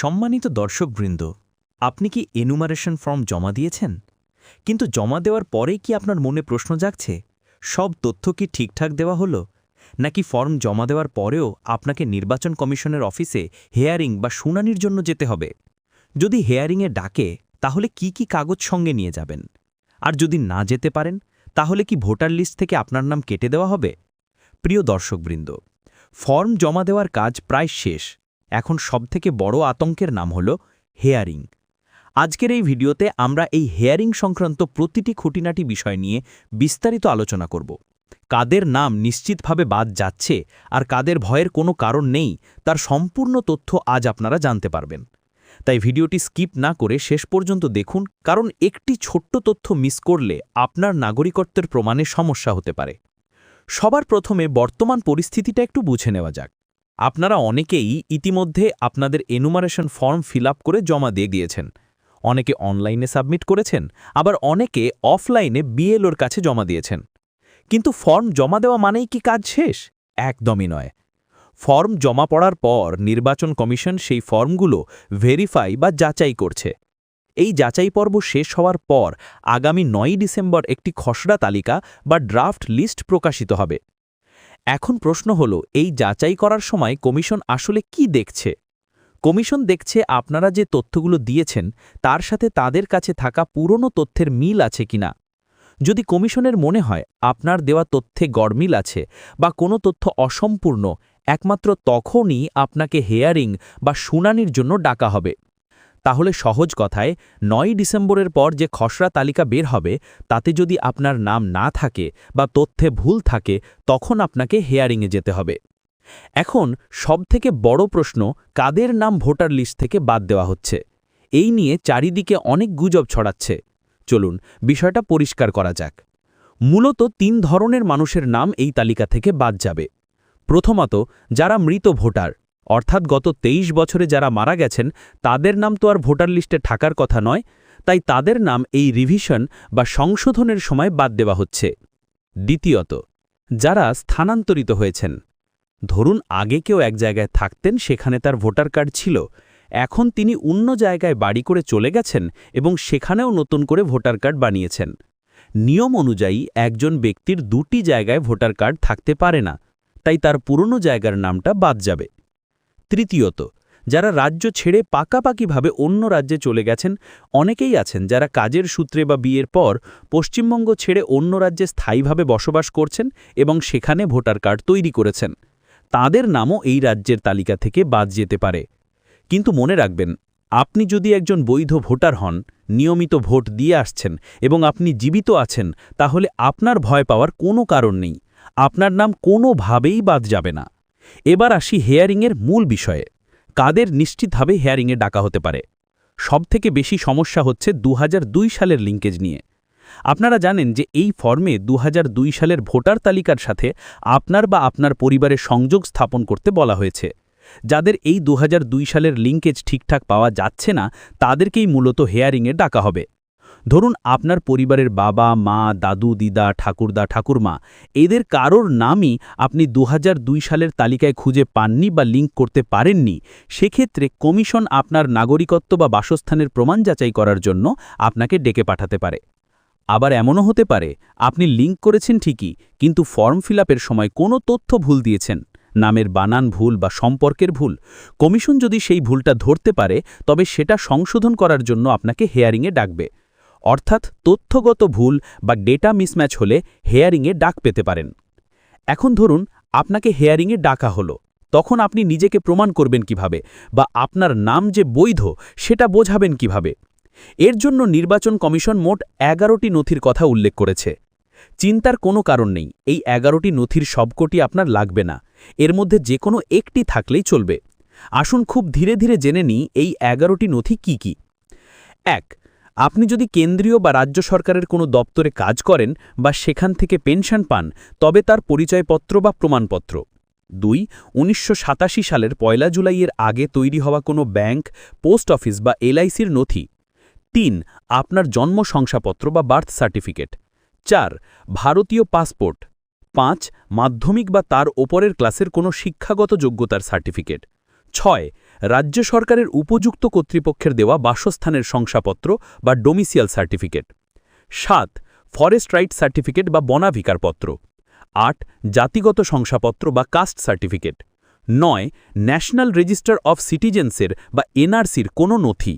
সম্মানিত দর্শকবৃন্দ, আপনি কি এনুমারেশন ফর্ম জমা দিয়েছেন? কিন্তু জমা দেওয়ার পরেই কি আপনার মনে প্রশ্ন জাগছে, সব তথ্য কি ঠিকঠাক দেওয়া হলো? নাকি ফর্ম জমা দেওয়ার পরেও আপনাকে নির্বাচন কমিশনের অফিসে হেয়ারিং বা শুনানির জন্য যেতে হবে? যদি হেয়ারিংয়ে ডাকে, তাহলে কি কি কাগজ সঙ্গে নিয়ে যাবেন? আর যদি না যেতে পারেন, তাহলে কি ভোটার লিস্ট থেকে আপনার নাম কেটে দেওয়া হবে? প্রিয় দর্শকবৃন্দ ফর্ম জমা দেওয়ার কাজ প্রায় শেষ। এখন সবথেকে বড় আতঙ্কের নাম হল হেয়ারিং। আজকের এই ভিডিওতে আমরা এই হেয়ারিং সংক্রান্ত প্রতিটি খুঁটিনাটি বিষয় নিয়ে বিস্তারিত আলোচনা করব। কাদের নাম নিশ্চিতভাবে বাদ যাচ্ছে আর কাদের ভয়ের কোনো কারণ নেই, তার সম্পূর্ণ তথ্য আজ আপনারা জানতে পারবেন। তাই ভিডিওটি স্কিপ না করে শেষ পর্যন্ত দেখুন, কারণ একটি ছোট্ট তথ্য মিস করলে আপনার নাগরিকত্বের প্রমাণে সমস্যা হতে পারে। সবার প্রথমে বর্তমান পরিস্থিতিটা একটু বুঝে নেওয়া যাক। আপনারা অনেকেই ইতিমধ্যে আপনাদের এনুমারেশন ফর্ম ফিল করে জমা দিয়ে দিয়েছেন। অনেকে অনলাইনে সাবমিট করেছেন, আবার অনেকে অফলাইনে বিএলওর কাছে জমা দিয়েছেন। কিন্তু ফর্ম জমা দেওয়া মানেই কি কাজ শেষ? একদমই নয়। ফর্ম জমা পড়ার পর নির্বাচন কমিশন সেই ফর্মগুলো ভেরিফাই বা যাচাই করছে। এই যাচাই পর্ব শেষ হওয়ার পর আগামী নয়ই ডিসেম্বর একটি খসড়া তালিকা বা ড্রাফট লিস্ট প্রকাশিত হবে। এখন প্রশ্ন হল, এই যাচাই করার সময় কমিশন আসলে কি দেখছে? কমিশন দেখছে আপনারা যে তথ্যগুলো দিয়েছেন, তার সাথে তাদের কাছে থাকা পুরনো তথ্যের মিল আছে কিনা? যদি কমিশনের মনে হয়, আপনার দেওয়া তথ্যে গড়মিল আছে বা কোনো তথ্য অসম্পূর্ণ, একমাত্র তখনই আপনাকে হেয়ারিং বা শুনানির জন্য ডাকা হবে। তাহলে সহজ কথায় নয় ডিসেম্বরের পর যে খসড়া তালিকা বের হবে, তাতে যদি আপনার নাম না থাকে বা তথ্যে ভুল থাকে, তখন আপনাকে হেয়ারিংয়ে যেতে হবে। এখন সবথেকে বড় প্রশ্ন, কাদের নাম ভোটার লিস্ট থেকে বাদ দেওয়া হচ্ছে? এই নিয়ে চারিদিকে অনেক গুজব ছড়াচ্ছে। চলুন, বিষয়টা পরিষ্কার করা যাক। মূলত তিন ধরনের মানুষের নাম এই তালিকা থেকে বাদ যাবে। প্রথমত, যারা মৃত ভোটার। অর্থাৎ গত ২৩ বছরে যারা মারা গেছেন, তাদের নাম তো আর ভোটার লিস্টে থাকার কথা নয়, তাই তাদের নাম এই রিভিশন বা সংশোধনের সময় বাদ দেওয়া হচ্ছে। দ্বিতীয়ত, যারা স্থানান্তরিত হয়েছেন, ধরুন আগে কেউ এক জায়গায় থাকতেন, সেখানে তার ভোটার কার্ড ছিল, এখন তিনি অন্য জায়গায় বাড়ি করে চলে গেছেন এবং সেখানেও নতুন করে ভোটার কার্ড বানিয়েছেন। নিয়ম অনুযায়ী একজন ব্যক্তির দুটি জায়গায় ভোটার কার্ড থাকতে পারে না, তাই তার পুরনো জায়গার নামটা বাদ যাবে। তৃতীয়ত, যারা রাজ্য ছেড়ে পাকাপাকিভাবে অন্য রাজ্যে চলে গেছেন, অনেকেই আছেন যারা কাজের সূত্রে বা বিয়ের পর পশ্চিমবঙ্গ ছেড়ে অন্য রাজ্যে স্থায়ীভাবে বসবাস করছেন এবং সেখানে ভোটার কার্ড তৈরি করেছেন। তাদের নামও এই রাজ্যের তালিকা থেকে বাদ যেতে পারে। কিন্তু মনে রাখবেন, আপনি যদি একজন বৈধ ভোটার হন, নিয়মিত ভোট দিয়ে আসছেন এবং আপনি জীবিত আছেন, তাহলে আপনার ভয় পাওয়ার কোনো কারণ নেই। আপনার নাম কোনোভাবেই বাদ যাবে না। এবার আসি হেয়ারিংয়ের মূল বিষয়ে। কাদের নিশ্চিতভাবে হেয়ারিংয়ে ডাকা হতে পারে? সবথেকে বেশি সমস্যা হচ্ছে দু হাজার দুই সালের লিঙ্কেজ নিয়ে। আপনারা জানেন যে এই ফর্মে দু হাজার দুই সালের ভোটার তালিকার সাথে আপনার বা আপনার পরিবারের সংযোগ স্থাপন করতে বলা হয়েছে। যাদের এই দু হাজার দুই সালের লিঙ্কেজ ঠিকঠাক পাওয়া যাচ্ছে না, তাদেরকেই মূলত হেয়ারিংয়ে ডাকা হবে। ধরুন আপনার পরিবারের বাবা, মা, দাদু, দিদা, ঠাকুরদা, ঠাকুরমা, এদের কারোর নামই আপনি দু হাজার দুই সালের তালিকায় খুঁজে পাননি বা লিঙ্ক করতে পারেননি। সেক্ষেত্রে কমিশন আপনার নাগরিকত্ব বা বাসস্থানের প্রমাণ যাচাই করার জন্য আপনাকে ডেকে পাঠাতে পারে। আবার এমনও হতে পারে, আপনি লিঙ্ক করেছেন ঠিকই, কিন্তু ফর্ম ফিল সময় কোনো তথ্য ভুল দিয়েছেন। নামের বানান ভুল বা সম্পর্কের ভুল। কমিশন যদি সেই ভুলটা ধরতে পারে, তবে সেটা সংশোধন করার জন্য আপনাকে হেয়ারিংয়ে ডাকবে। অর্থাৎ তথ্যগত ভুল বা ডেটা মিসম্যাচ হলে হেয়ারিংয়ে ডাক পেতে পারেন। এখন ধরুন, আপনাকে হেয়ারিংয়ে ডাকা হলো। তখন আপনি নিজেকে প্রমাণ করবেন কীভাবে বা আপনার নাম যে বৈধ, সেটা বোঝাবেন কীভাবে। এর জন্য নির্বাচন কমিশন মোট এগারোটি নথির কথা উল্লেখ করেছে। চিন্তার কোনো কারণ নেই, এই এগারোটি নথির সবকটি আপনার লাগবে না। এর মধ্যে যে কোনো একটি থাকলেই চলবে। আসুন খুব ধীরে ধীরে জেনে নিই এই এগারোটি নথি কি কি। এক আপনি যদি কেন্দ্রীয় বা রাজ্য সরকারের কোনো দপ্তরে কাজ করেন বা সেখান থেকে পেনশন পান, তবে তার পরিচয়পত্র বা প্রমাণপত্র। দুই, উনিশশো সালের পয়লা জুলাইয়ের আগে তৈরি হওয়া কোনো ব্যাংক, পোস্ট অফিস বা এলআইসির নথি। তিন, আপনার জন্ম শংসাপত্র বা বার্থ সার্টিফিকেট। চার, ভারতীয় পাসপোর্ট। পাঁচ, মাধ্যমিক বা তার ওপরের ক্লাসের কোনো শিক্ষাগত যোগ্যতার সার্টিফিকেট। ছয়, রাজ্য সরকারের উপযুক্ত কর্তৃপক্ষের দেওয়া বাসস্থানের শংসাপত্র বা ডোমিসিয়াল সার্টিফিকেট। সাত, ফরেস্ট রাইট সার্টিফিকেট বা বনাধিকারপত্র। আট, জাতিগত শংসাপত্র বা কাস্ট সার্টিফিকেট। নয়, ন্যাশনাল রেজিস্টার অফ সিটিজেন্সের বা এনআরসির কোনো নথি।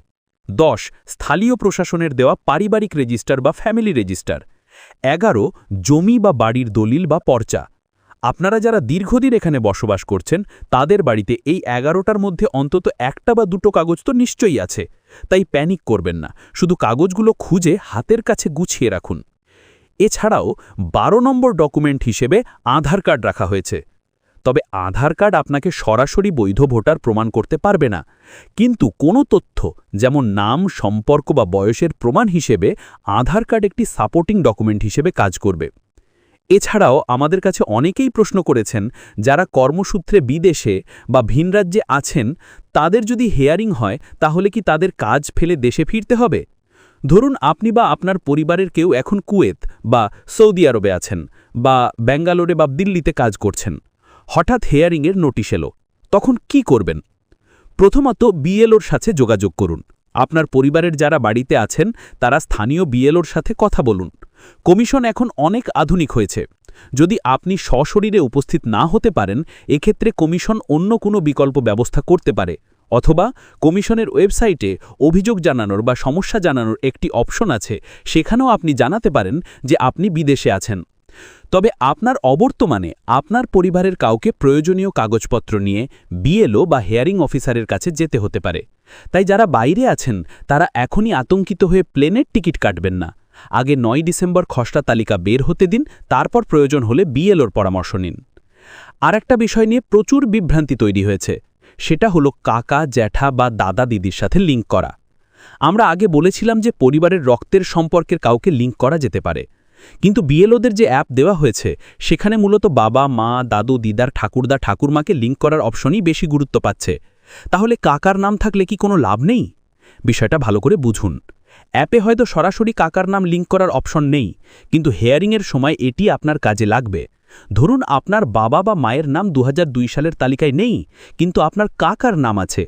দশ, স্থানীয় প্রশাসনের দেওয়া পারিবারিক রেজিস্টার বা ফ্যামিলি রেজিস্টার। এগারো, জমি বা বাড়ির দলিল বা পর্চা। আপনারা যারা দীর্ঘদিন এখানে বসবাস করছেন, তাদের বাড়িতে এই এগারোটার মধ্যে অন্তত একটা বা দুটো কাগজ তো নিশ্চয়ই আছে। তাই প্যানিক করবেন না, শুধু কাগজগুলো খুঁজে হাতের কাছে গুছিয়ে রাখুন। এছাড়াও বারো নম্বর ডকুমেন্ট হিসেবে আধার কার্ড রাখা হয়েছে। তবে আধার কার্ড আপনাকে সরাসরি বৈধ ভোটার প্রমাণ করতে পারবে না। কিন্তু কোনো তথ্য, যেমন নাম, সম্পর্ক বা বয়সের প্রমাণ হিসেবে আধার কার্ড একটি সাপোর্টিং ডকুমেন্ট হিসেবে কাজ করবে। এছাড়াও আমাদের কাছে অনেকেই প্রশ্ন করেছেন, যারা কর্মসূত্রে বিদেশে বা ভিন রাজ্যে আছেন, তাদের যদি হেয়ারিং হয়, তাহলে কি তাদের কাজ ফেলে দেশে ফিরতে হবে? ধরুন আপনি বা আপনার পরিবারের কেউ এখন কুয়েত বা সৌদি আরবে আছেন বা ব্যাঙ্গালোরে বা দিল্লিতে কাজ করছেন। হঠাৎ হেয়ারিংয়ের নোটিশ এলো। তখন কি করবেন? প্রথমত বিএলওর সাথে যোগাযোগ করুন। আপনার পরিবারের যারা বাড়িতে আছেন, তারা স্থানীয় বিএলওর সাথে কথা বলুন। কমিশন এখন অনেক আধুনিক হয়েছে। যদি আপনি সশরীরে উপস্থিত না হতে পারেন, এক্ষেত্রে কমিশন অন্য কোনো বিকল্প ব্যবস্থা করতে পারে। অথবা কমিশনের ওয়েবসাইটে অভিযোগ জানানোর বা সমস্যা জানানোর একটি অপশন আছে, সেখানেও আপনি জানাতে পারেন যে আপনি বিদেশে আছেন। তবে আপনার অবর্তমানে আপনার পরিবারের কাউকে প্রয়োজনীয় কাগজপত্র নিয়ে বিএলও বা হেয়ারিং অফিসারের কাছে যেতে হতে পারে। তাই যারা বাইরে আছেন, তারা এখনই আতঙ্কিত হয়ে প্লেনের টিকিট কাটবেন না। আগে নয় ডিসেম্বর খসড়া তালিকা বের হতে দিন, তারপর প্রয়োজন হলে বিএলওর পরামর্শ নিন। আর একটা বিষয় নিয়ে প্রচুর বিভ্রান্তি তৈরি হয়েছে। সেটা হলো কাকা, জ্যাঠা বা দাদা দিদির সাথে লিঙ্ক করা। আমরা আগে বলেছিলাম যে পরিবারের রক্তের সম্পর্কের কাউকে লিঙ্ক করা যেতে পারে। কিন্তু বিএলওদের যে অ্যাপ দেওয়া হয়েছে, সেখানে মূলত বাবা, মা, দাদু, দিদার, ঠাকুরদা, ঠাকুরমাকে লিঙ্ক করার অপশনই বেশি গুরুত্ব পাচ্ছে। তাহলে কাকার নাম থাকলে কি কোনো লাভ নেই? বিষয়টা ভালো করে বুঝুন। অ্যাপে হয়তো সরাসরি কাকার নাম লিঙ্ক করার অপশন নেই, কিন্তু হেয়ারিংয়ের সময় এটি আপনার কাজে লাগবে। ধরুন আপনার বাবা বা মায়ের নাম দু হাজার দুই সালের তালিকায় নেই, কিন্তু আপনার কাকার নাম আছে।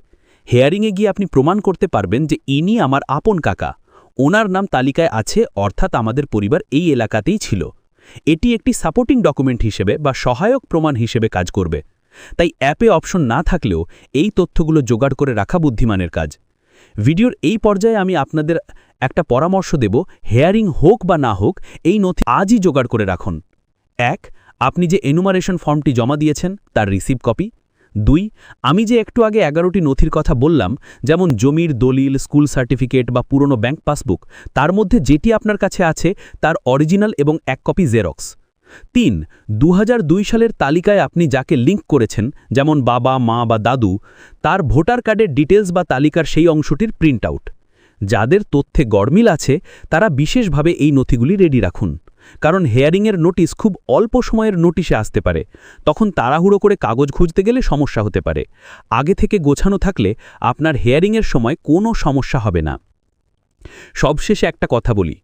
হেয়ারিংয়ে গিয়ে আপনি প্রমাণ করতে পারবেন যে ইনি আমার আপন কাকা। ওনার নাম তালিকায় আছে, অর্থাৎ আমাদের পরিবার এই এলাকাতেই ছিল। এটি একটি সাপোর্টিং ডকুমেন্ট হিসেবে বা সহায়ক প্রমাণ হিসেবে কাজ করবে। তাই অ্যাপে অপশন না থাকলেও এই তথ্যগুলো জোগাড় করে রাখা বুদ্ধিমানের কাজ। ভিডিওর এই পর্যায়ে আমি আপনাদের একটা পরামর্শ দেব, হেয়ারিং হোক বা না হোক, এই নথি আজই জোগাড় করে রাখুন। এক, আপনি যে এনুমারেশন ফর্মটি জমা দিয়েছেন, তার রিসিভ কপি। দুই, আমি যে একটু আগে এগারোটি নথির কথা বললাম, যেমন জমির দলিল, স্কুল সার্টিফিকেট বা পুরনো ব্যাংক পাসবুক, তার মধ্যে যেটি আপনার কাছে আছে, তার অরিজিনাল এবং এক কপি জেরক্স। তিন দু সালের তালিকায় আপনি যাকে লিঙ্ক করেছেন, যেমন বাবা, মা বা দাদু, তার ভোটার কার্ডের ডিটেলস বা তালিকার সেই অংশটির প্রিন্ট আউট যাদের তথ্যে গড়মিল আছে, তারা বিশেষভাবে এই নথিগুলি রেডি রাখুন। কারণ হেয়ারিংয়ের নোটিশ খুব অল্প সময়ের নোটিশে আসতে পারে। তখন তাড়াহুড়ো করে কাগজ খুঁজতে গেলে সমস্যা হতে পারে। আগে থেকে গোছানো থাকলে আপনার হেয়ারিংয়ের সময় কোনো সমস্যা হবে না। সবশেষে একটা কথা বলি।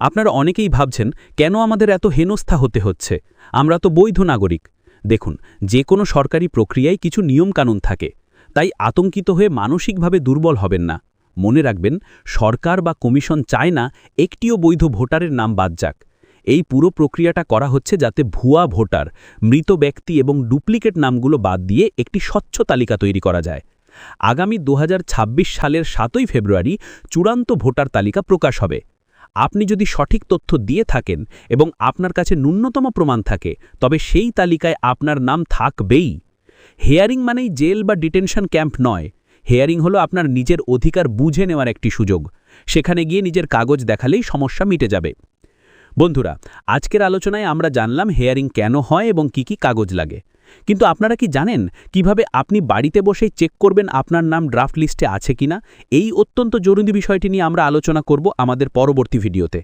আপনারা অনেকেই ভাবছেন, কেন আমাদের এত হেনস্থা হতে হচ্ছে? আমরা তো বৈধ নাগরিক। দেখুন, যে কোনো সরকারি প্রক্রিয়ায় কিছু নিয়মকানুন থাকে। তাই আতঙ্কিত হয়ে মানসিকভাবে দুর্বল হবেন না। মনে রাখবেন, সরকার বা কমিশন চায় না একটিও বৈধ ভোটারের নাম বাদ যাক। এই পুরো প্রক্রিয়াটা করা হচ্ছে যাতে ভুয়া ভোটার, মৃত ব্যক্তি এবং ডুপ্লিকেট নামগুলো বাদ দিয়ে একটি স্বচ্ছ তালিকা তৈরি করা যায়। আগামী দু হাজার ছাব্বিশ সালের সাতই ফেব্রুয়ারি চূড়ান্ত ভোটার তালিকা প্রকাশ হবে। আপনি যদি সঠিক তথ্য দিয়ে থাকেন এবং আপনার কাছে ন্যূনতম প্রমাণ থাকে, তবে সেই তালিকায় আপনার নাম থাকবেই। হেয়ারিং মানেই জেল বা ডিটেনশন ক্যাম্প নয়। হেয়ারিং হলো আপনার নিজের অধিকার বুঝে নেওয়ার একটি সুযোগ। সেখানে গিয়ে নিজের কাগজ দেখালেই সমস্যা মিটে যাবে। বন্ধুরা, আজকের আলোচনায় আমরা জানলাম হেয়ারিং কেন হয় এবং কি কি কাগজ লাগে। কিন্তু আপনারা কি জানেন কীভাবে আপনি বাড়িতে বসেই চেক করবেন আপনার নাম ড্রাফট লিস্টে আছে কিনা? এই অত্যন্ত জরুরি বিষয়টি নিয়ে আমরা আলোচনা করব আমাদের পরবর্তী ভিডিওতে।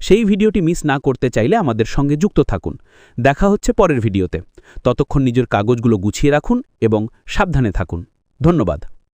সেই ভিডিওটি মিস না করতে চাইলে আমাদের সঙ্গে যুক্ত থাকুন। দেখা হচ্ছে পরের ভিডিওতে। ততক্ষণ নিজের কাগজগুলো গুছিয়ে রাখুন এবং সাবধানে থাকুন। ধন্যবাদ।